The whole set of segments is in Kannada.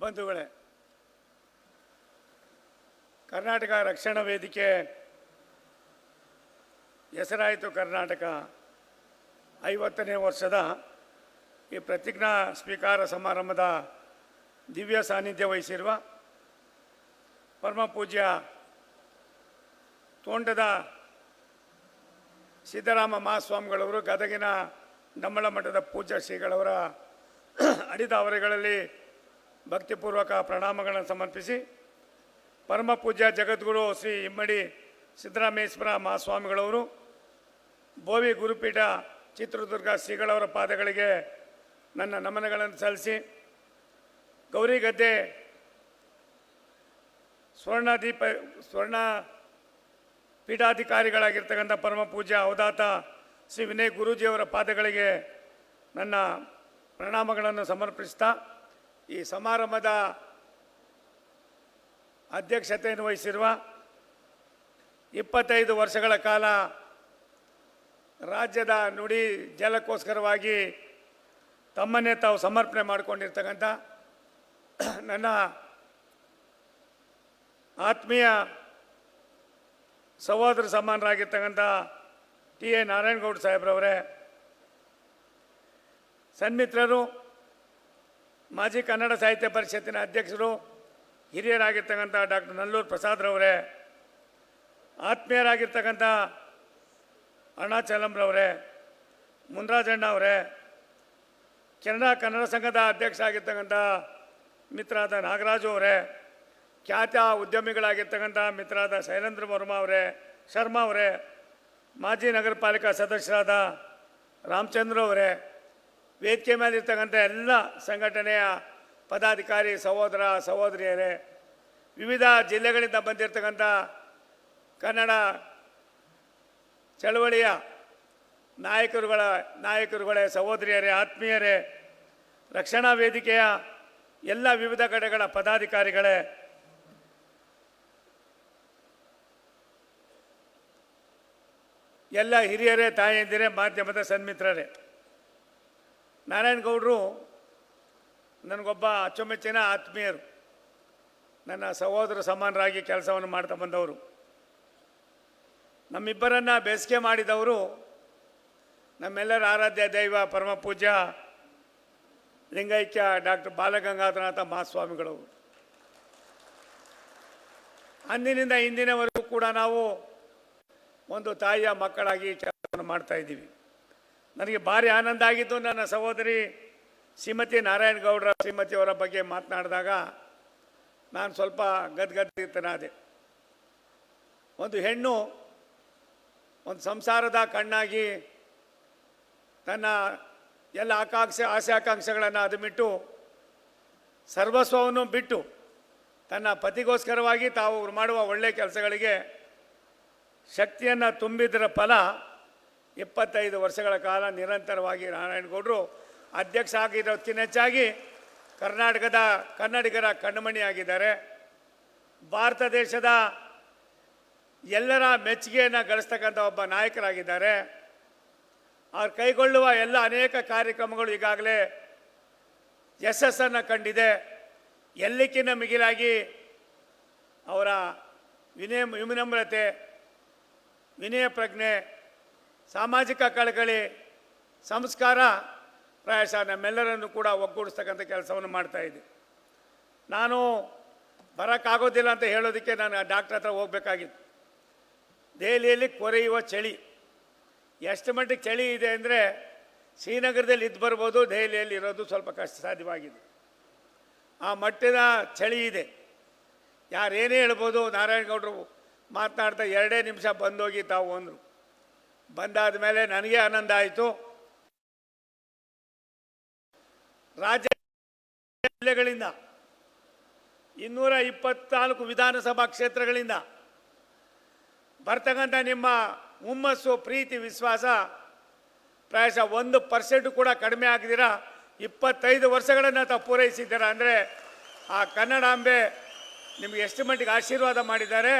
ಬಂಧುಗಳೇ, ಕರ್ನಾಟಕ ರಕ್ಷಣಾ ವೇದಿಕೆ ಹೆಸರಾಯಿತು ಕರ್ನಾಟಕ. ಐವತ್ತನೇ ವರ್ಷದ ಈ ಪ್ರತಿಜ್ಞಾ ಸ್ವೀಕಾರ ಸಮಾರಂಭದ ದಿವ್ಯ ಸಾನ್ನಿಧ್ಯ ವಹಿಸಿರುವ ಪರಮ ಪೂಜ್ಯ ತೋಂಟದ ಸಿದ್ದರಾಮ ಮಹಾಸ್ವಾಮಿಗಳವರು, ಗದಗಿನ ನಮ್ಮಳ ಮಠದ ಪೂಜ್ಯ ಶ್ರೀಗಳವರ ಅಡಿದಾವರೆಗಳಲ್ಲಿ ಭಕ್ತಿಪೂರ್ವಕ ಪ್ರಣಾಮಗಳನ್ನು ಸಮರ್ಪಿಸಿ ಪರಮ ಪೂಜ್ಯ ಜಗದ್ಗುರು ಶ್ರೀ ಇಮ್ಮಡಿ ಸಿದ್ದರಾಮೇಶ್ವರ ಮಹಾಸ್ವಾಮಿಗಳವರು ಬೋವಿ ಗುರುಪೀಠ ಚಿತ್ರದುರ್ಗ ಶ್ರೀಗಳವರ ಪಾದಗಳಿಗೆ ನನ್ನ ನಮನಗಳನ್ನು ಸಲ್ಲಿಸಿ ಗೌರಿಗದ್ದೆ ಸ್ವರ್ಣ ದೀಪ ಸ್ವರ್ಣ ಪೀಠಾಧಿಕಾರಿಗಳಾಗಿರ್ತಕ್ಕಂಥ ಪರಮ ಪೂಜ್ಯ ಅವದಾತ ಶ್ರೀ ವಿನಯ್ ಗುರೂಜಿಯವರ ಪಾದಗಳಿಗೆ ನನ್ನ ಪ್ರಣಾಮಗಳನ್ನು ಸಮರ್ಪಿಸ್ತಾ ಈ ಸಮಾರಂಭದ ಅಧ್ಯಕ್ಷತೆಯನ್ನು ವಹಿಸಿರುವ ಇಪ್ಪತ್ತೈದು ವರ್ಷಗಳ ಕಾಲ ರಾಜ್ಯದ ನುಡಿ ಜಲಕ್ಕೋಸ್ಕರವಾಗಿ ತಮ್ಮನ್ನೇ ತಾವು ಸಮರ್ಪಣೆ ಮಾಡಿಕೊಂಡಿರ್ತಕ್ಕಂಥ ನನ್ನ ಆತ್ಮೀಯ ಸಹೋದರ ಸಮಾನರಾಗಿರ್ತಕ್ಕಂಥ ಟಿ ಎ ನಾರಾಯಣಗೌಡ ಸಾಹೇಬ್ರವರೇ, ಸನ್ಮಿತ್ರರು ಮಾಜಿ ಕನ್ನಡ ಸಾಹಿತ್ಯ ಪರಿಷತ್ತಿನ ಅಧ್ಯಕ್ಷರು, ಹಿರಿಯರಾಗಿರ್ತಕ್ಕಂಥ ಡಾಕ್ಟರ್ ನಲ್ಲೂರು ಪ್ರಸಾದ್ರವರೇ ಆತ್ಮೀಯರಾಗಿರ್ತಕ್ಕಂಥ ಅರುಣಾಚಲಂರವರೇ ಮುನ್ರಾಜಣ್ಣ ಅವರೇ, ಕೆನಡಾ ಕನ್ನಡ ಸಂಘದ ಅಧ್ಯಕ್ಷ ಆಗಿರ್ತಕ್ಕಂಥ ಮಿತ್ರಾದ ನಾಗರಾಜು ಅವರೇ, ಖ್ಯಾತ ಉದ್ಯಮಿಗಳಾಗಿರ್ತಕ್ಕಂಥ ಮಿತ್ರಾದ ಶೈಲೇಂದ್ರ ವರ್ಮಾ ಅವರೇ, ಶರ್ಮಾ ಅವರೇ, ಮಾಜಿ ನಗರ ಪಾಲಿಕಾ ಸದಸ್ಯರಾದ ರಾಮಚಂದ್ರ ಅವರೇ ವೇದಿಕೆ ಮೇಲಿರ್ತಕ್ಕಂಥ ಎಲ್ಲ ಸಂಘಟನೆಯ ಪದಾಧಿಕಾರಿ, ಸಹೋದರ, ಸಹೋದರಿಯರೇ, ವಿವಿಧ ಜಿಲ್ಲೆಗಳಿಂದ ಬಂದಿರತಕ್ಕಂಥ ಕನ್ನಡ ಚಳವಳಿಯ ನಾಯಕರುಗಳ, ನಾಯಕರುಗಳೇ, ಸಹೋದರಿಯರೇ, ಆತ್ಮೀಯರೇ, ರಕ್ಷಣಾ ವೇದಿಕೆಯ ಎಲ್ಲ ವಿವಿಧ ಕಡೆಗಳ ಪದಾಧಿಕಾರಿಗಳೇ, ಎಲ್ಲ ಹಿರಿಯರೇ, ತಾಯಂದಿರೇ, ಮಾಧ್ಯಮದ ಸನ್ಮಿತ್ರರೇ. ನಾರಾಯಣಗೌಡರು ನನಗೊಬ್ಬ ಅಚ್ಚುಮೆಚ್ಚಿನ ಆತ್ಮೀಯರು. ನನ್ನ ಸಹೋದರ ಸಮಾನರಾಗಿ ಕೆಲಸವನ್ನು ಮಾಡ್ತಾ ಬಂದವರು. ನಮ್ಮಿಬ್ಬರನ್ನು ಬೇಸಿಗೆ ಮಾಡಿದವರು ನಮ್ಮೆಲ್ಲರ ಆರಾಧ್ಯ ದೈವ ಪರಮ ಪೂಜ್ಯ ಲಿಂಗೈಕ್ಯ ಡಾಕ್ಟರ್ ಬಾಲಗಂಗಾಧರನಾಥ ಮಹಾಸ್ವಾಮಿಗಳು ಅಂದಿನಿಂದ ಇಂದಿನವರೆಗೂ ಕೂಡ ನಾವು ಒಂದು ತಾಯಿಯ ಮಕ್ಕಳಾಗಿ ಕೆಲಸವನ್ನು ಮಾಡ್ತಾ ಇದ್ದೀವಿ. ನನಗೆ ಭಾರಿ ಆನಂದ ಆಗಿದ್ದು ನನ್ನ ಸಹೋದರಿ ಶ್ರೀಮತಿ ನಾರಾಯಣಗೌಡರ ಶ್ರೀಮತಿಯವರ ಬಗ್ಗೆ ಮಾತನಾಡಿದಾಗ ನಾನು ಸ್ವಲ್ಪ ಗದ್ಗದ್ದಿತ್ತನಾದೆ ಒಂದು ಹೆಣ್ಣು ಒಂದು ಸಂಸಾರದ ಕಣ್ಣಾಗಿ ತನ್ನ ಎಲ್ಲ ಆಕಾಂಕ್ಷೆ, ಆಸೆ ಆಕಾಂಕ್ಷೆಗಳನ್ನು ಅದುಮಿಟ್ಟು ಸರ್ವಸ್ವವನ್ನು ಬಿಟ್ಟು ತನ್ನ ಪತಿಗೋಸ್ಕರವಾಗಿ ತಾವು ಮಾಡುವ ಒಳ್ಳೆಯ ಕೆಲಸಗಳಿಗೆ ಶಕ್ತಿಯನ್ನು ತುಂಬಿದ್ರ ಫಲ ಇಪ್ಪತ್ತೈದು ವರ್ಷಗಳ ಕಾಲ ನಿರಂತರವಾಗಿ ನಾರಾಯಣಗೌಡರು ಅಧ್ಯಕ್ಷ ಆಗಿರೋದಕ್ಕಿಂತ ಹೆಚ್ಚಾಗಿ ಕರ್ನಾಟಕದ ಕನ್ನಡಿಗರ ಕಣ್ಮಣಿಯಾಗಿದ್ದಾರೆ. ಭಾರತ ದೇಶದ ಎಲ್ಲರ ಮೆಚ್ಚುಗೆಯನ್ನು ಗಳಿಸ್ತಕ್ಕಂಥ ಒಬ್ಬ ನಾಯಕರಾಗಿದ್ದಾರೆ. ಅವ್ರು ಕೈಗೊಳ್ಳುವ ಎಲ್ಲ ಅನೇಕ ಕಾರ್ಯಕ್ರಮಗಳು ಈಗಾಗಲೇ ಯಶಸ್ಸನ್ನು ಕಂಡಿದೆ. ಎಲ್ಲಕ್ಕಿಂತ ಮಿಗಿಲಾಗಿ ಅವರ ವಿನಯ ವಿನಮ್ರತೆ, ವಿನಯ ಪ್ರಜ್ಞೆ ಸಾಮಾಜಿಕ ಕಳಕಳಿ, ಸಂಸ್ಕಾರ ಪ್ರಾಯಶಃ ನಮ್ಮೆಲ್ಲರನ್ನು ಕೂಡ ಒಗ್ಗೂಡಿಸ್ತಕ್ಕಂಥ ಕೆಲಸವನ್ನು ಮಾಡ್ತಾ ಇದೆ ನಾನು ಬರೋಕ್ಕಾಗೋದಿಲ್ಲ ಅಂತ ಹೇಳೋದಕ್ಕೆ ನಾನು ಡಾಕ್ಟ್ರ್ ಹತ್ರ ಹೋಗಬೇಕಾಗಿತ್ತು. ದೆಹಲಿಯಲ್ಲಿ ಕೊರೆಯುವ ಚಳಿ. ಎಷ್ಟು ಮಟ್ಟಿಗೆ ಚಳಿ ಇದೆ ಅಂದರೆ ಶ್ರೀನಗರದಲ್ಲಿ ಇದ್ದು ಬರ್ಬೋದು, ದೆಹಲಿಯಲ್ಲಿ ಇರೋದು ಸ್ವಲ್ಪ ಕಷ್ಟ ಸಾಧ್ಯವಾಗಿದೆ. ಆ ಮಟ್ಟದ ಚಳಿ ಇದೆ. ಯಾರೇನೇ ಹೇಳ್ಬೋದು, ನಾರಾಯಣಗೌಡರು ಮಾತನಾಡ್ತಾ ಎರಡೇ ನಿಮಿಷ ಬಂದೋಗಿ ತಾವು ಅಂದರು. ಬಂದಾದ ಮೇಲೆ ನನಗೆ ಆನಂದ ಆಯಿತು. ರಾಜ್ಯ ಜಿಲ್ಲೆಗಳಿಂದ ಇನ್ನೂರ ಇಪ್ಪತ್ನಾಲ್ಕು ವಿಧಾನಸಭಾ ಕ್ಷೇತ್ರಗಳಿಂದ ಬರ್ತಕ್ಕಂಥ ನಿಮ್ಮ ಹುಮ್ಮಸ್ಸು, ಪ್ರೀತಿ, ವಿಶ್ವಾಸ ಪ್ರಾಯಶಃ ಒಂದು ಪರ್ಸೆಂಟ್ ಕೂಡ ಕಡಿಮೆ ಆಗಿದ್ದೀರಾ? ಇಪ್ಪತ್ತೈದು ವರ್ಷಗಳನ್ನು ತಾವು ಪೂರೈಸಿದ್ದೀರಾ? ಅಂದರೆ ಆ ಕನ್ನಡಾಂಬೆ ನಿಮಗೆ ಎಷ್ಟು ಮಟ್ಟಿಗೆ ಆಶೀರ್ವಾದ ಮಾಡಿದ್ದಾರೆ.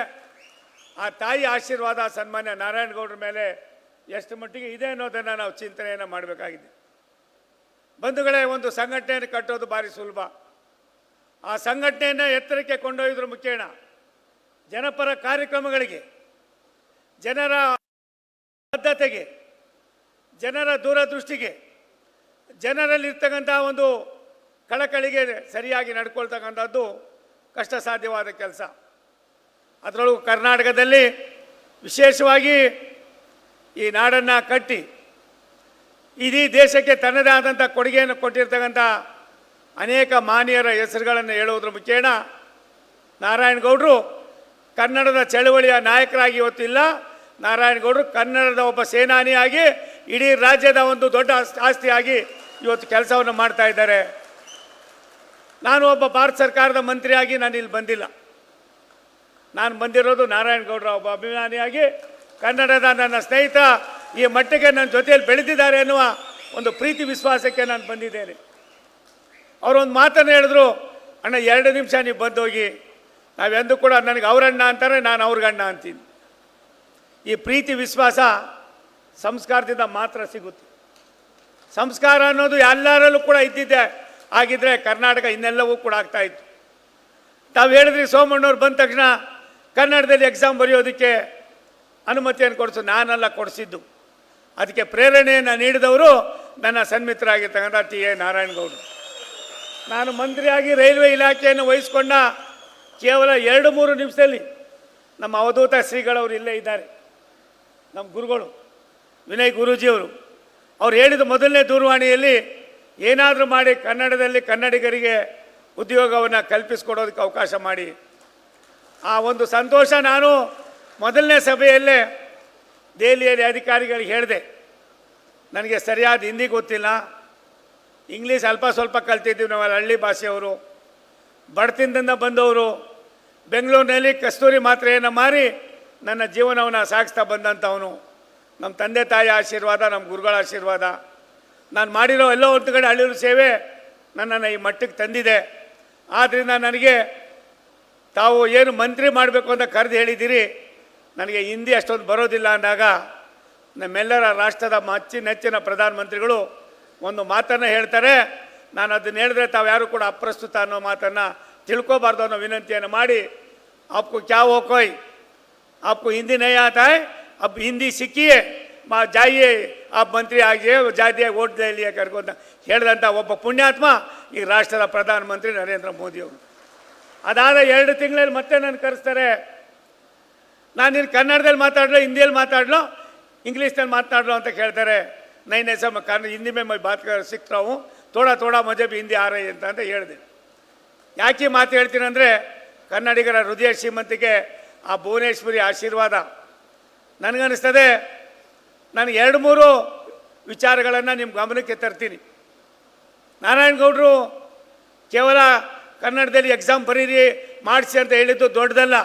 ಆ ತಾಯಿ ಆಶೀರ್ವಾದ ಸನ್ಮಾನ್ಯ ನಾರಾಯಣಗೌಡರ ಮೇಲೆ ಎಷ್ಟು ಮಟ್ಟಿಗೆ ಇದೆ ಅನ್ನೋದನ್ನು ನಾವು ಚಿಂತನೆಯನ್ನು ಮಾಡಬೇಕಾಗಿದೆ. ಬಂಧುಗಳೇ, ಒಂದು ಸಂಘಟನೆಯನ್ನು ಕಟ್ಟೋದು ಭಾರಿ ಸುಲಭ. ಆ ಸಂಘಟನೆಯನ್ನು ಎತ್ತರಕ್ಕೆ ಕೊಂಡೊಯ್ದ್ರ ಮುಖೇಣ ಜನಪರ ಕಾರ್ಯಕ್ರಮಗಳಿಗೆ, ಜನರ ಬದ್ಧತೆಗೆ ಜನರ ದೂರದೃಷ್ಟಿಗೆ ಜನರಲ್ಲಿರ್ತಕ್ಕಂಥ ಒಂದು ಕಳಕಳಿಗೆ ಸರಿಯಾಗಿ ನಡ್ಕೊಳ್ತಕ್ಕಂಥದ್ದು ಕಷ್ಟ ಸಾಧ್ಯವಾದ ಕೆಲಸ. ಅದರೊಳಗು ಕರ್ನಾಟಕದಲ್ಲಿ ವಿಶೇಷವಾಗಿ ಈ ನಾಡನ್ನು ಕಟ್ಟಿ ಇಡೀ ದೇಶಕ್ಕೆ ತನ್ನದೇ ಆದಂಥ ಕೊಡುಗೆಯನ್ನು ಕೊಟ್ಟಿರ್ತಕ್ಕಂಥ ಅನೇಕ ಮಾನ್ಯರ ಹೆಸರುಗಳನ್ನು ಹೇಳುವುದರ ಮುಖೇನ ನಾರಾಯಣಗೌಡರು ಕನ್ನಡದ ಚಳವಳಿಯ ನಾಯಕರಾಗಿ ಇವತ್ತಿಲ್ಲ ನಾರಾಯಣಗೌಡರು ಕನ್ನಡದ ಒಬ್ಬ ಸೇನಾನಿಯಾಗಿ ಇಡೀ ರಾಜ್ಯದ ಒಂದು ದೊಡ್ಡ ಆಸ್ತಿಯಾಗಿ ಇವತ್ತು ಕೆಲಸವನ್ನು ಮಾಡ್ತಾ ಇದ್ದಾರೆ. ನಾನು ಒಬ್ಬ ಭಾರತ ಸರ್ಕಾರದ ಮಂತ್ರಿಯಾಗಿ ನಾನು ಇಲ್ಲಿ ಬಂದಿಲ್ಲ. ನಾನು ಬಂದಿರೋದು ನಾರಾಯಣಗೌಡರ ಒಬ್ಬ ಅಭಿಮಾನಿಯಾಗಿ ಕನ್ನಡದ ನನ್ನ ಸ್ನೇಹಿತ ಈ ಮಟ್ಟಿಗೆ ನನ್ನ ಜೊತೆಯಲ್ಲಿ ಬೆಳೆದಿದ್ದಾರೆ ಎನ್ನುವ ಒಂದು ಪ್ರೀತಿ ವಿಶ್ವಾಸಕ್ಕೆ ನಾನು ಬಂದಿದ್ದೇನೆ. ಅವರೊಂದು ಮಾತನ್ನು ಹೇಳಿದ್ರು, ಅಣ್ಣ, ಎರಡು ನಿಮಿಷ ನೀವು ಬಂದೋಗಿ ನಾವೆಂದು ಕೂಡ ನನಗೆ ಅವರಣ್ಣ ಅಂತಾರೆ, ನಾನು ಅವ್ರಿಗಣ್ಣ ಅಂತೀನಿ. ಈ ಪ್ರೀತಿ ವಿಶ್ವಾಸ ಸಂಸ್ಕಾರದಿಂದ ಮಾತ್ರ ಸಿಗುತ್ತೆ. ಸಂಸ್ಕಾರ ಅನ್ನೋದು ಎಲ್ಲರಲ್ಲೂ ಕೂಡ ಇದ್ದಿದ್ದೆ. ಆಗಿದ್ದರೆ ಕರ್ನಾಟಕ ಇನ್ನೆಲ್ಲವೂ ಕೂಡ ಆಗ್ತಾ ಇತ್ತು. ತಾವು ಹೇಳಿದ್ರಿ, ಸೋಮಣ್ಣವ್ರು ಬಂದ ತಕ್ಷಣ ಕನ್ನಡದಲ್ಲಿ ಎಕ್ಸಾಮ್ ಬರೆಯೋದಕ್ಕೆ ಅನುಮತಿಯನ್ನು ಕೊಡಿಸು, ನಾನೆಲ್ಲ ಕೊಡಿಸಿದ್ದು. ಅದಕ್ಕೆ ಪ್ರೇರಣೆಯನ್ನು ನೀಡಿದವರು ನನ್ನ ಸನ್ಮಿತ್ರರಾಗಿರ್ತಕ್ಕಂಥ ಟಿ ಎ ನಾರಾಯಣಗೌಡರು ನಾನು ಮಂತ್ರಿಯಾಗಿ ರೈಲ್ವೆ ಇಲಾಖೆಯನ್ನು ವಹಿಸ್ಕೊಂಡ ಕೇವಲ ಎರಡು ಮೂರು ನಿಮಿಷದಲ್ಲಿ ನಮ್ಮ ಅವಧೂತ ಶ್ರೀಗಳವರು ಇಲ್ಲೇ ಇದ್ದಾರೆ. ನಮ್ಮ ಗುರುಗಳು, ವಿನಯ್ ಗುರೂಜಿಯವರು. ಅವ್ರು ಹೇಳಿದ ಮೊದಲನೇ ದೂರವಾಣಿಯಲ್ಲಿ ಏನಾದರೂ ಮಾಡಿ ಕನ್ನಡದಲ್ಲಿ ಕನ್ನಡಿಗರಿಗೆ ಉದ್ಯೋಗವನ್ನು ಕಲ್ಪಿಸಿಕೊಡೋದಕ್ಕೆ ಅವಕಾಶ ಮಾಡಿ. ಆ ಒಂದು ಸಂತೋಷ ನಾನು ಮೊದಲನೇ ಸಭೆಯಲ್ಲೇ ದೆಹಲಿಯಲ್ಲಿ ಅಧಿಕಾರಿಗಳಿಗೆ ಹೇಳಿದೆ, ನನಗೆ ಸರಿಯಾದ ಹಿಂದಿ ಗೊತ್ತಿಲ್ಲ. ಇಂಗ್ಲೀಷ್ ಅಲ್ಪ ಸ್ವಲ್ಪ ಕಲ್ತಿದ್ದೀವಿ ನಾವು ಹಳ್ಳಿ ಭಾಷೆಯವರು. ಬಡತಿಂದ ಬಂದವರು. ಬೆಂಗಳೂರಿನಲ್ಲಿ ಕಸ್ತೂರಿ ಮಾತ್ರೆಯನ್ನು ಮಾರಿ ನನ್ನ ಜೀವನವನ್ನು ಸಾಗಿಸ್ತಾ ಬಂದಂಥವನು. ನಮ್ಮ ತಂದೆ ತಾಯಿ ಆಶೀರ್ವಾದ, ನಮ್ಮ ಗುರುಗಳ ಆಶೀರ್ವಾದ. ನಾನು ಮಾಡಿರೋ ಎಲ್ಲೋ ಒಂದು ಕಡೆ ಸೇವೆ ನನ್ನನ್ನು ಈ ಮಟ್ಟಕ್ಕೆ ತಂದಿದೆ. ಆದ್ದರಿಂದ ನನಗೆ ತಾವು ಏನು ಮಂತ್ರಿ ಮಾಡಬೇಕು ಅಂತ ಕರೆದು ಹೇಳಿದ್ದೀರಿ ನನಗೆ ಹಿಂದಿ ಅಷ್ಟೊಂದು ಬರೋದಿಲ್ಲ ಅಂದಾಗ ನಮ್ಮೆಲ್ಲರ ರಾಷ್ಟ್ರದ ಮಚ್ಚಿ ನೆಚ್ಚಿನ ಪ್ರಧಾನಮಂತ್ರಿಗಳು ಒಂದು ಮಾತನ್ನು ಹೇಳ್ತಾರೆ ನಾನು ಅದನ್ನ ಹೇಳಿದ್ರೆ ತಾವು ಯಾರು ಕೂಡ ಅಪ್ರಸ್ತುತ ಅನ್ನೋ ಮಾತನ್ನು ತಿಳ್ಕೊಬಾರ್ದು ಅನ್ನೋ ವಿನಂತಿಯನ್ನು ಮಾಡಿ आपको क्या हो कोई आपको हिंदी नहीं आता है अब हिंदी सीखिए ಮಾ ಜಾಯಿಯೇ ಆ ಮಂತ್ರಿ ಆಗಿಯೇ ಜಾತಿಯ ಓಟ್ ದೆಹಲಿಯ ಕರ್ಕೊಂತ ಹೇಳಿದಂಥ ಒಬ್ಬ ಪುಣ್ಯಾತ್ಮ ಈ ರಾಷ್ಟ್ರದ ಪ್ರಧಾನಮಂತ್ರಿ ನರೇಂದ್ರ ಮೋದಿಯವರು ಅದಾದ ಎರಡು ತಿಂಗಳಲ್ಲಿ ಮತ್ತೆ ನಾನು ಕರೆಸ್ತಾರೆ ನಾನು ನೀನು ಕನ್ನಡದಲ್ಲಿ ಮಾತಾಡಲೋ, ಹಿಂದಿಯಲ್ಲಿ ಮಾತಾಡಲೋ, ಇಂಗ್ಲೀಷ್ನಲ್ಲಿ ಮಾತಾಡಲೋ ಅಂತ ಕೇಳ್ತಾರೆ. Nine S M Kannada Hindi May ಮೈ ಬಾತ್ ಸಿಕ್ತಾವು ತೋಡ ತೋಡ ಮಜೆ ಬಿ ಹಿಂದಿ ಆರೈ ಅಂತ ಅಂತ ಹೇಳಿದೆ. ಯಾಕೆ ಮಾತು ಹೇಳ್ತೀನಿ ಅಂದರೆ, ಕನ್ನಡಿಗರ ಹೃದಯ ಶ್ರೀಮಂತಿಗೆ ಆ ಭುವನೇಶ್ವರಿ ಆಶೀರ್ವಾದ. ನನಗನ್ನಿಸ್ತದೆ, ನಾನು ಎರಡು ಮೂರು ವಿಚಾರಗಳನ್ನು ನಿಮ್ಮ ಗಮನಕ್ಕೆ ತರ್ತೀನಿ. ನಾರಾಯಣಗೌಡರು ಕೇವಲ ಕನ್ನಡದಲ್ಲಿ ಎಕ್ಸಾಮ್ ಬರೀರಿ, ಮಾಡಿಸಿ ಅಂತ ಹೇಳಿದ್ದು ದೊಡ್ಡದಲ್ಲ.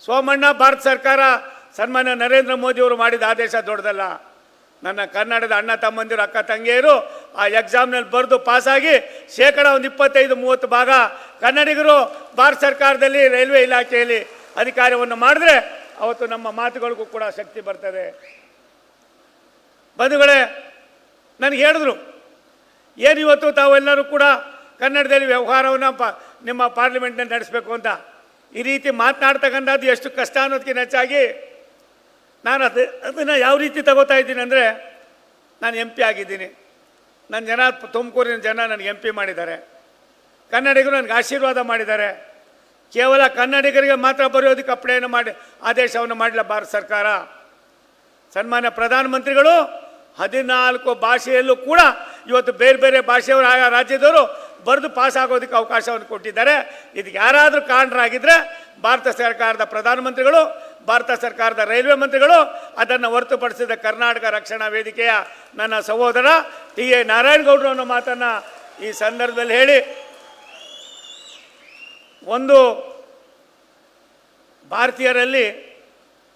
ಸೋಮಣ್ಣ, ಭಾರತ ಸರ್ಕಾರ ಸನ್ಮಾನ್ಯ ನರೇಂದ್ರ ಮೋದಿಯವರು ಮಾಡಿದ ಆದೇಶ ದೊಡ್ಡದಲ್ಲ. ನನ್ನ ಕನ್ನಡದ ಅಣ್ಣ, ತಮ್ಮಂದಿರು, ಅಕ್ಕ, ತಂಗಿಯರು ಆ ಎಕ್ಸಾಮ್ನಲ್ಲಿ ಬರೆದು ಪಾಸಾಗಿ ಶೇಕಡ ಒಂದು ಇಪ್ಪತ್ತೈದು, ಮೂವತ್ತು ಭಾಗ ಕನ್ನಡಿಗರು ಭಾರತ ಸರ್ಕಾರದಲ್ಲಿ ರೈಲ್ವೆ ಇಲಾಖೆಯಲ್ಲಿ ಅಧಿಕಾರವನ್ನು ಮಾಡಿದ್ರೆ ಅವತ್ತು ನಮ್ಮ ಮಾತುಗಳಿಗೂ ಕೂಡ ಶಕ್ತಿ ಬರ್ತದೆ. ಬಂಧುಗಳೇ, ನನಗೆ ಹೇಳಿದ್ರು, ಏನು ಇವತ್ತು ತಾವೆಲ್ಲರೂ ಕೂಡ ಕನ್ನಡದಲ್ಲಿ ವ್ಯವಹಾರವನ್ನು ಪ, ನಿಮ್ಮ ಪಾರ್ಲಿಮೆಂಟ್ನಲ್ಲಿ ನಡೆಸಬೇಕು ಅಂತ. ಈ ರೀತಿ ಮಾತನಾಡ್ತಕ್ಕಂಥದ್ದು ಎಷ್ಟು ಕಷ್ಟ ಅನ್ನೋದಕ್ಕಿಂತ ಹೆಚ್ಚಾಗಿ ನಾನು ಅದು, ಅದನ್ನು ಯಾವ ರೀತಿ ತಗೋತಾ ಇದ್ದೀನಿ ಅಂದರೆ ನಾನು ಎಂ ಪಿ ಆಗಿದ್ದೀನಿ. ನನ್ನ ಜನ, ತುಮಕೂರಿನ ಜನ ನನಗೆ ಎಂ ಪಿ ಮಾಡಿದ್ದಾರೆ. ಕನ್ನಡಿಗರು ನನಗೆ ಆಶೀರ್ವಾದ ಮಾಡಿದ್ದಾರೆ. ಕೇವಲ ಕನ್ನಡಿಗರಿಗೆ ಮಾತ್ರ ಬರೆಯೋದಕ್ಕೆ ಅಪ್ಲೈನ ಮಾಡಿ, ಆದೇಶವನ್ನು ಮಾಡಲಿಲ್ಲ ಭಾರತ ಸರ್ಕಾರ. ಸನ್ಮಾನ್ಯ ಪ್ರಧಾನಮಂತ್ರಿಗಳು ಹದಿನಾಲ್ಕು ಭಾಷೆಯಲ್ಲೂ ಕೂಡ ಇವತ್ತು ಬೇರೆ ಬೇರೆ ಭಾಷೆಯವರು ಆಯಾ ರಾಜ್ಯದವರು ಬರೆದು ಪಾಸ್ ಆಗೋದಕ್ಕೆ ಅವಕಾಶವನ್ನು ಕೊಟ್ಟಿದ್ದಾರೆ. ಇದಕ್ಕೆ ಯಾರಾದರೂ ಕಾರಣರಾಗಿದ್ದರೆ ಭಾರತ ಸರ್ಕಾರದ ಪ್ರಧಾನಮಂತ್ರಿಗಳು, ಭಾರತ ಸರ್ಕಾರದ ರೈಲ್ವೆ ಮಂತ್ರಿಗಳು, ಅದನ್ನು ಹೊರತುಪಡಿಸಿದ ಕರ್ನಾಟಕ ರಕ್ಷಣಾ ವೇದಿಕೆಯ ನನ್ನ ಸಹೋದರ ಟಿ. ಎ. ನಾರಾಯಣಗೌಡರು ಅನ್ನೋ ಮಾತನ್ನು ಈ ಸಂದರ್ಭದಲ್ಲಿ ಹೇಳಿ, ಒಂದು ಭಾರತೀಯರಲ್ಲಿ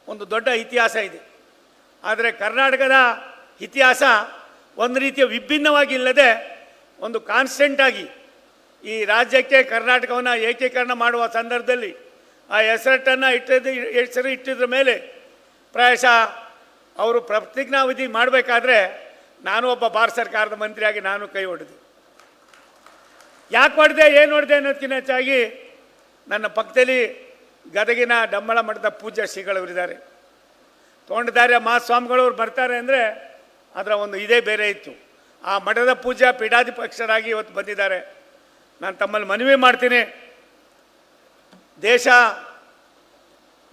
ಒಂದು ದೊಡ್ಡ ಇತಿಹಾಸ ಇದೆ. ಆದರೆ ಕರ್ನಾಟಕದ ಇತಿಹಾಸ ಒಂದು ರೀತಿಯ ವಿಭಿನ್ನವಾಗಿಲ್ಲದೆ ಒಂದು ಕಾನ್ಸ್ಟೆಂಟಾಗಿ ಈ ರಾಜ್ಯಕ್ಕೆ ಕರ್ನಾಟಕವನ್ನು ಏಕೀಕರಣ ಮಾಡುವ ಸಂದರ್ಭದಲ್ಲಿ ಆ ಹೆಸರಟ್ಟನ್ನು ಇಟ್ಟಿದ್ದು, ಹೆಸರು ಇಟ್ಟಿದ್ರ ಮೇಲೆ ಪ್ರಾಯಶಃ ಅವರು ಪ್ರತಿಜ್ಞಾವಿಧಿ ಮಾಡಬೇಕಾದ್ರೆ ನಾನು ಒಬ್ಬ ಭಾರತ ಸರ್ಕಾರದ ಮಂತ್ರಿಯಾಗಿ ನಾನು ಕೈ ಹೊಡೆದೆ ಯಾಕೆ ಮಾಡಿದೆ ಏನು ಹೊಡೆದೆ ಅನ್ನೋದಕ್ಕಿಂತ ಹೆಚ್ಚಾಗಿ ನನ್ನ ಪಕ್ಕದಲ್ಲಿ ಗದಗಿನ ಡಮ್ಮಳ ಮಠದ ಪೂಜ್ಯ ಶ್ರೀಗಳವರಿದ್ದಾರೆ ತೋಂಡದಾರ್ಯ ಮಹಾಸ್ವಾಮಿಗಳವ್ರು ಬರ್ತಾರೆ ಅಂದರೆ ಅದರ ಒಂದು ಇದೇ ಬೇರೆ ಇತ್ತು. ಆ ಮಠದ ಪೂಜಾ ಪೀಠಾಧಿಪಕ್ಷರಾಗಿ ಇವತ್ತು ಬಂದಿದ್ದಾರೆ. ನಾನು ತಮ್ಮಲ್ಲಿ ಮನವಿ ಮಾಡ್ತೀನಿ. ದೇಶ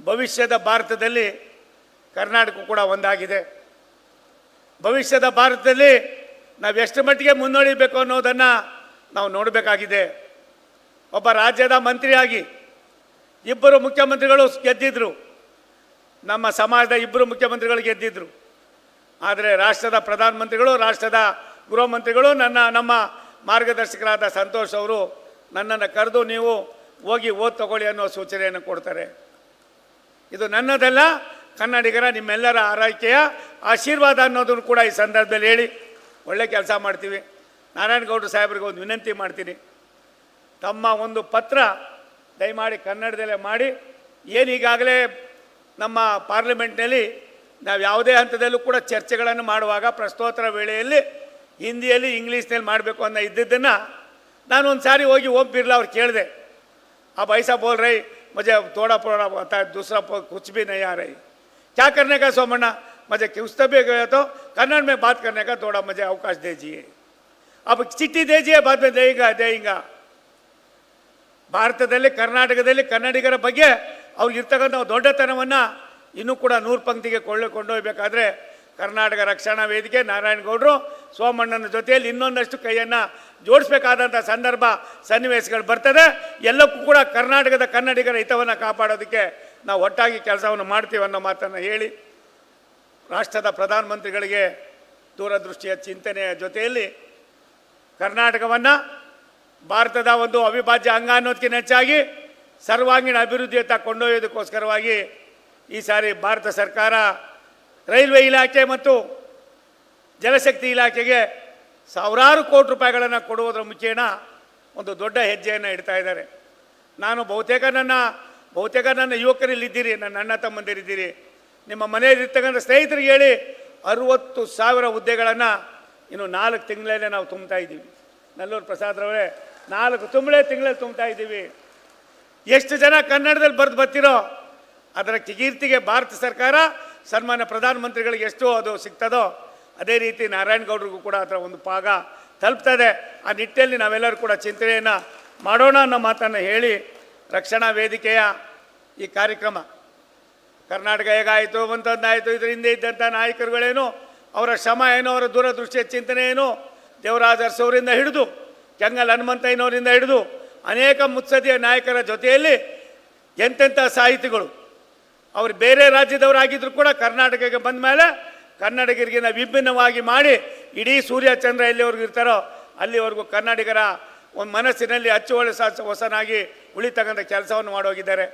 ಭವಿಷ್ಯದ ಭಾರತದಲ್ಲಿ ಕರ್ನಾಟಕ ಕೂಡ ಒಂದಾಗಿದೆ. ಭವಿಷ್ಯದ ಭಾರತದಲ್ಲಿ ನಾವು ಎಷ್ಟು ಮಟ್ಟಿಗೆ ಮುನ್ನಡೆಯಬೇಕು ಅನ್ನೋದನ್ನು ನಾವು ನೋಡಬೇಕಾಗಿದೆ. ಒಬ್ಬ ರಾಜ್ಯದ ಮಂತ್ರಿಯಾಗಿ ಇಬ್ಬರು ಮುಖ್ಯಮಂತ್ರಿಗಳು ಗೆದ್ದಿದ್ರು. ನಮ್ಮ ಸಮಾಜದ ಇಬ್ಬರು ಮುಖ್ಯಮಂತ್ರಿಗಳು ಗೆದ್ದಿದ್ರು. ಆದರೆ ರಾಷ್ಟ್ರದ ಪ್ರಧಾನಮಂತ್ರಿಗಳು, ರಾಷ್ಟ್ರದ ಗೃಹ ಮಂತ್ರಿಗಳು ನನ್ನ, ನಮ್ಮ ಮಾರ್ಗದರ್ಶಕರಾದ ಸಂತೋಷ್ ಅವರು ನನ್ನನ್ನು ಕರೆದು ನೀವು ಹೋಗಿ ಓದ್ ತಗೊಳ್ಳಿ ಅನ್ನೋ ಸೂಚನೆಯನ್ನು ಕೊಡ್ತಾರೆ. ಇದು ನನ್ನದಲ್ಲ, ಕನ್ನಡಿಗರ, ನಿಮ್ಮೆಲ್ಲರ ಆರೈಕೆಯ ಆಶೀರ್ವಾದ ಅನ್ನೋದನ್ನು ಕೂಡ ಈ ಸಂದರ್ಭದಲ್ಲಿ ಹೇಳಿ ಒಳ್ಳೆ ಕೆಲಸ ಮಾಡ್ತೀವಿ. ನಾರಾಯಣಗೌಡರು ಸಾಹೇಬ್ರಿಗೆ ಒಂದು ವಿನಂತಿ ಮಾಡ್ತೀನಿ. ತಮ್ಮ ಒಂದು ಪತ್ರ ದಯಮಾಡಿ ಕನ್ನಡದಲ್ಲೇ ಮಾಡಿ. ಏನು ಈಗಾಗಲೇ ನಮ್ಮ ಪಾರ್ಲಿಮೆಂಟ್ನಲ್ಲಿ ನಾವು ಯಾವುದೇ ಹಂತದಲ್ಲೂ ಕೂಡ ಚರ್ಚೆಗಳನ್ನು ಮಾಡುವಾಗ ಪ್ರಶ್ನೋತ್ತರ ವೇಳೆಯಲ್ಲಿ ಹಿಂದಿಯಲ್ಲಿ ಇಂಗ್ಲೀಷ್ನಲ್ಲಿ ಮಾಡಬೇಕು ಅನ್ನೋ ಇದ್ದಿದ್ದನ್ನು ನಾನು ಒಂದು ಸಾರಿ ಹೋಗಿ ಓಂ ಬಿರ್ಲಾ ಅವ್ರು ಕೇಳಿದೆ. ಆ ಬೈಸಾ ಬೋಲ್ ರೈ, ಮಜೆ ತೋಡ ಪೋಡ ದೂಸರಾ ಪೋ ಕುಚ್ ಭಿ ನಯಾ ರೈ. ಕ್ಯಾ ಕರ್ನೆ ಕಾ ಸೋಮಣ್ಣ? ಮಜೆ ಕುಸ್ತಬೆ ಗಯೋ ತೋ ಕನ್ನಡ ಮೇ ಬಾತ್ ಕರ್ನೆ ಕಾ ತೋಡ ಮಜೆ ಅವಕಾಶ ದೇಜಿಯೇ. ಅಬ್ ಚಿಟ್ಟಿ ದೇಜಿಯೇ, ಬಾತ್ ಮೇ ದೇಯಿಂಗ ದೇಯಿಂಗ ಭಾರತದಲ್ಲಿ, ಕರ್ನಾಟಕದಲ್ಲಿ ಕನ್ನಡಿಗರ ಬಗ್ಗೆ ಅವ್ರಿಗಿರ್ತಕ್ಕಂಥ ದೊಡ್ಡತನವನ್ನು ಇನ್ನೂ ಕೂಡ ನೂರು ಪಂಕ್ತಿಗೆ ಕೊಳ್ಳೆ ಕೊಂಡೋಗ್ಬೇಕಾದ್ರೆ ಕರ್ನಾಟಕ ರಕ್ಷಣಾ ವೇದಿಕೆ ನಾರಾಯಣಗೌಡರು, ಸೋಮಣ್ಣನ ಜೊತೆಯಲ್ಲಿ ಇನ್ನೊಂದಷ್ಟು ಕೈಯನ್ನು ಜೋಡಿಸಬೇಕಾದಂಥ ಸಂದರ್ಭ ಸನ್ನಿವೇಶಗಳು ಬರ್ತದೆ. ಎಲ್ಲಕ್ಕೂ ಕೂಡ ಕರ್ನಾಟಕದ ಕನ್ನಡಿಗರ ಹಿತವನ್ನು ಕಾಪಾಡೋದಕ್ಕೆ ನಾವು ಒಟ್ಟಾಗಿ ಕೆಲಸವನ್ನು ಮಾಡ್ತೀವಿ ಅನ್ನೋ ಮಾತನ್ನು ಹೇಳಿ, ರಾಷ್ಟ್ರದ ಪ್ರಧಾನಮಂತ್ರಿಗಳಿಗೆ ದೂರದೃಷ್ಟಿಯ ಚಿಂತನೆಯ ಜೊತೆಯಲ್ಲಿ ಕರ್ನಾಟಕವನ್ನು ಭಾರತದ ಒಂದು ಅವಿಭಾಜ್ಯ ಅಂಗ ಅನ್ನೋದಕ್ಕಿಂತ ಹೆಚ್ಚಾಗಿ ಸರ್ವಾಂಗೀಣ ಅಭಿವೃದ್ಧಿಯತ್ತ ಕೊಂಡೊಯ್ಯೋದಕ್ಕೋಸ್ಕರವಾಗಿ ಈ ಸಾರಿ ಭಾರತ ಸರ್ಕಾರ ರೈಲ್ವೆ ಇಲಾಖೆ ಮತ್ತು ಜಲಶಕ್ತಿ ಇಲಾಖೆಗೆ ಸಾವಿರಾರು ಕೋಟಿ ರೂಪಾಯಿಗಳನ್ನು ಕೊಡುವುದರ ಮುಖೇನ ಒಂದು ದೊಡ್ಡ ಹೆಜ್ಜೆಯನ್ನು ಇಡ್ತಾ ಇದ್ದಾರೆ. ನಾನು ಬಹುತೇಕ ನನ್ನ ಬಹುತೇಕ ನನ್ನ ಯುವಕರಲ್ಲಿದ್ದೀರಿ, ನನ್ನ ಅಣ್ಣ ತಮ್ಮಂದಿರಿದ್ದೀರಿ. ನಿಮ್ಮ ಮನೆಯಲ್ಲಿರ್ತಕ್ಕಂಥ ಸ್ನೇಹಿತರಿಗೆ ಹೇಳಿ ಅರುವತ್ತು ಸಾವಿರ ಹುದ್ದೆಗಳನ್ನು ಇನ್ನು ನಾಲ್ಕು ತಿಂಗಳಲ್ಲೇ ನಾವು ತುಂಬ್ತಾ ಇದ್ದೀವಿ. ನಲ್ಲೂರು ಪ್ರಸಾದ್ರವರೇ ನಾಲ್ಕು ತುಂಬಳೇ ತಿಂಗಳಲ್ಲಿ ತುಂಬ್ತಾ ಇದ್ದೀವಿ. ಎಷ್ಟು ಜನ ಕನ್ನಡದಲ್ಲಿ ಬರೆದು ಬರ್ತಿರೋ ಅದರ ಕೀರ್ತಿಗೆ ಭಾರತ ಸರ್ಕಾರ ಸನ್ಮಾನ್ಯ ಪ್ರಧಾನಮಂತ್ರಿಗಳಿಗೆ ಎಷ್ಟು ಅದು ಸಿಗ್ತದೋ, ಅದೇ ರೀತಿ ನಾರಾಯಣಗೌಡರಿಗೂ ಕೂಡ ಅದರ ಒಂದು ಭಾಗ ತಲುಪ್ತದೆ. ಆ ನಿಟ್ಟಿನಲ್ಲಿ ನಾವೆಲ್ಲರೂ ಕೂಡ ಚಿಂತನೆಯನ್ನು ಮಾಡೋಣ ಅನ್ನೋ ಮಾತನ್ನು ಹೇಳಿ ರಕ್ಷಣಾ ವೇದಿಕೆಯ ಈ ಕಾರ್ಯಕ್ರಮ ಕರ್ನಾಟಕ ಹೇಗಾಯಿತು ಅಂತಂದಾಯಿತು ಇದರ ಹಿಂದೆ ಇದ್ದಂಥ ನಾಯಕರುಗಳೇನು, ಅವರ ಶ್ರಮ ಏನು, ಅವರ ದೂರದೃಷ್ಟಿಯ ಚಿಂತನೆ ಏನು ದೇವರಾಜ ಅರಸವರಿಂದ ಹಿಡಿದು ಕೆಂಗಲ್ ಹನುಮಂತಯ್ಯನವರಿಂದ ಹಿಡಿದು, ಅನೇಕ ಮುತ್ಸದಿಯ ನಾಯಕರ ಜೊತೆಯಲ್ಲಿ ಎಂತೆಂಥ ಸಾಹಿತಿಗಳು ಅವರು ಬೇರೆ ರಾಜ್ಯದವರಾಗಿದ್ದರೂ ಕೂಡ ಕರ್ನಾಟಕಕ್ಕೆ ಬಂದ ಮೇಲೆ ಕನ್ನಡಿಗರಿಗಿನ ವಿಭಿನ್ನವಾಗಿ ಮಾಡಿ ಇಡೀ ಸೂರ್ಯ ಚಂದ್ರ ಎಲ್ಲಿವರೆಗೂ ಇರ್ತಾರೋ ಅಲ್ಲಿವರೆಗೂ ಕನ್ನಡಿಗರ ಒಂದು ಮನಸ್ಸಿನಲ್ಲಿ ಅಚ್ಚುವಳೆ ಸಾಸ ಹೊಸನಾಗಿ ಉಳಿತಕ್ಕಂಥ ಕೆಲಸವನ್ನು ಮಾಡೋಗಿದ್ದಾರೆ.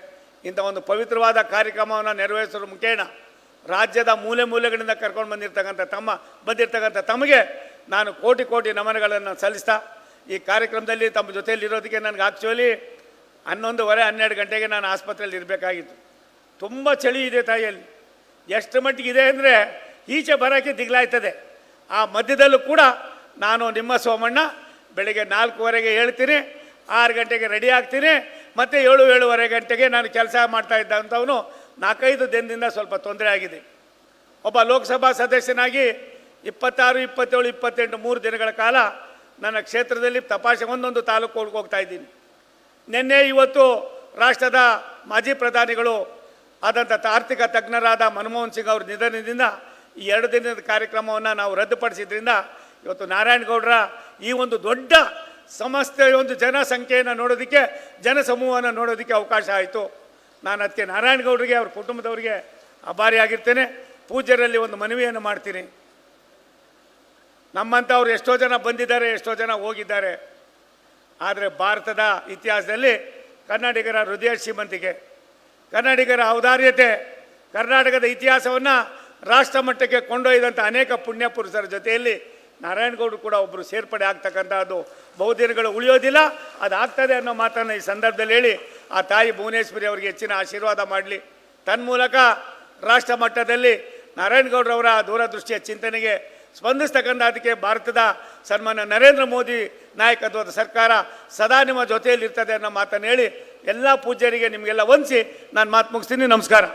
ಇಂಥ ಒಂದು ಪವಿತ್ರವಾದ ಕಾರ್ಯಕ್ರಮವನ್ನು ನೆರವೇರಿಸಲು ಮುಖೇನ ರಾಜ್ಯದ ಮೂಲೆ ಮೂಲೆಗಳಿಂದ ಕರ್ಕೊಂಡು ಬಂದಿರತಕ್ಕಂಥ ತಮ್ಮ, ಬಂದಿರತಕ್ಕಂಥ ತಮಗೆ ನಾನು ಕೋಟಿ ಕೋಟಿ ನಮನಗಳನ್ನು ಸಲ್ಲಿಸ್ತಾ, ಈ ಕಾರ್ಯಕ್ರಮದಲ್ಲಿ ತಮ್ಮ ಜೊತೆಯಲ್ಲಿ ಇರೋದಕ್ಕೆ ನನಗೆ ಆ್ಯಕ್ಚುಲಿ ಹನ್ನೊಂದುವರೆ ಹನ್ನೆರಡು ಗಂಟೆಗೆ ನಾನು ಆಸ್ಪತ್ರೆಯಲ್ಲಿ ಇರಬೇಕಾಗಿತ್ತು. ತುಂಬ ಚಳಿ ಇದೆ ತಾಯಿಯಲ್ಲಿ. ಎಷ್ಟು ಮಟ್ಟಿಗೆ ಇದೆ ಅಂದರೆ ಈಚೆ ಬರೋಕ್ಕೆ ದಿಗ್ಲಾಯ್ತದೆ. ಆ ಮಧ್ಯದಲ್ಲೂ ಕೂಡ ನಾನು ನಿಮ್ಮ ಸೋಮಣ್ಣ, ಬೆಳಗ್ಗೆ ನಾಲ್ಕೂವರೆಗೆ ಹೇಳ್ತೀನಿ, ಆರು ಗಂಟೆಗೆ ರೆಡಿ ಆಗ್ತೀನಿ, ಮತ್ತು ಏಳು, ಏಳುವರೆ ಗಂಟೆಗೆ ನಾನು ಕೆಲಸ ಮಾಡ್ತಾ ಇದ್ದಂಥವನು ನಾಲ್ಕೈದು ದಿನದಿಂದ ಸ್ವಲ್ಪ ತೊಂದರೆ ಆಗಿದೆ. ಒಬ್ಬ ಲೋಕಸಭಾ ಸದಸ್ಯನಾಗಿ ಇಪ್ಪತ್ತಾರು, ಇಪ್ಪತ್ತೇಳು, ಇಪ್ಪತ್ತೆಂಟು, ಮೂರು ದಿನಗಳ ಕಾಲ ನನ್ನ ಕ್ಷೇತ್ರದಲ್ಲಿ ತಪಾಸೆ ಒಂದೊಂದು ತಾಲೂಕು ಹೋಗ್ತಾ ಇದ್ದೀನಿ. ನಿನ್ನೆ ಇವತ್ತು ರಾಷ್ಟ್ರದ ಮಾಜಿ ಪ್ರಧಾನಿಗಳು ಆದಂಥ ಆರ್ಥಿಕ ತಜ್ಞರಾದ ಮನಮೋಹನ್ ಸಿಂಗ್ ಅವ್ರ ನಿಧನದಿಂದ ಈ ಎರಡು ದಿನದ ಕಾರ್ಯಕ್ರಮವನ್ನು ನಾವು ರದ್ದುಪಡಿಸಿದ್ರಿಂದ ಇವತ್ತು ನಾರಾಯಣಗೌಡರ ಈ ಒಂದು ದೊಡ್ಡ ಸಂಸ್ಥೆಯ ಒಂದು ಜನಸಂಖ್ಯೆಯನ್ನು ನೋಡೋದಕ್ಕೆ, ಜನಸಮೂಹವನ್ನು ನೋಡೋದಕ್ಕೆ ಅವಕಾಶ ಆಯಿತು. ನಾನು ಅದಕ್ಕೆ ನಾರಾಯಣಗೌಡರಿಗೆ, ಅವ್ರ ಕುಟುಂಬದವರಿಗೆ ಆಭಾರಿಯಾಗಿರ್ತೇನೆ. ಪೂಜ್ಯರಲ್ಲಿ ಒಂದು ಮನವಿಯನ್ನು ಮಾಡ್ತೀನಿ. ನಮ್ಮಂಥವ್ರು ಎಷ್ಟೋ ಜನ ಬಂದಿದ್ದಾರೆ, ಎಷ್ಟೋ ಜನ ಹೋಗಿದ್ದಾರೆ. ಆದರೆ ಭಾರತದ ಇತಿಹಾಸದಲ್ಲಿ ಕನ್ನಡಿಗರ ಹೃದಯ ಶ್ರೀಮಂತಿಕೆ. ಕನ್ನಡಿಗರ ಔದಾರ್ಯತೆ, ಕರ್ನಾಟಕದ ಇತಿಹಾಸವನ್ನು ರಾಷ್ಟ್ರ ಮಟ್ಟಕ್ಕೆ ಕೊಂಡೊಯ್ದಂಥ ಅನೇಕ ಪುಣ್ಯ ಪುರುಷರ ಜೊತೆಯಲ್ಲಿ ನಾರಾಯಣಗೌಡರು ಕೂಡ ಒಬ್ಬರು ಸೇರ್ಪಡೆ ಆಗ್ತಕ್ಕಂಥದ್ದು ಬಹುದಿನಗಳು ಉಳಿಯೋದಿಲ್ಲ. ಅದು ಆಗ್ತದೆ ಅನ್ನೋ ಮಾತನ್ನು ಈ ಸಂದರ್ಭದಲ್ಲಿ ಹೇಳಿ ಆ ತಾಯಿ ಭುವನೇಶ್ವರಿ ಅವರಿಗೆ ಹೆಚ್ಚಿನ ಆಶೀರ್ವಾದ ಮಾಡಲಿ. ತನ್ಮೂಲಕ ರಾಷ್ಟ್ರ ಮಟ್ಟದಲ್ಲಿ ನಾರಾಯಣಗೌಡರವರ ದೂರದೃಷ್ಟಿಯ ಚಿಂತನೆಗೆ ಸ್ಪಂದಿಸ್ತಕ್ಕಂಥ ಅದಕ್ಕೆ ಭಾರತದ ಸನ್ಮಾನ್ಯ ನರೇಂದ್ರ ಮೋದಿ ನಾಯಕತ್ವದ ಸರ್ಕಾರ ಸದಾ ನಿಮ್ಮ ಜೊತೆಯಲ್ಲಿ ಇರ್ತದೆ ಅನ್ನೋ ಮಾತನ್ನು ಹೇಳಿ ಎಲ್ಲ ಪೂಜ್ಯರಿಗೆ ನಿಮಗೆಲ್ಲ ವಂದಿಸಿ ನಾನು ಮಾತು ಮುಗಿಸ್ತೀನಿ. ನಮಸ್ಕಾರ.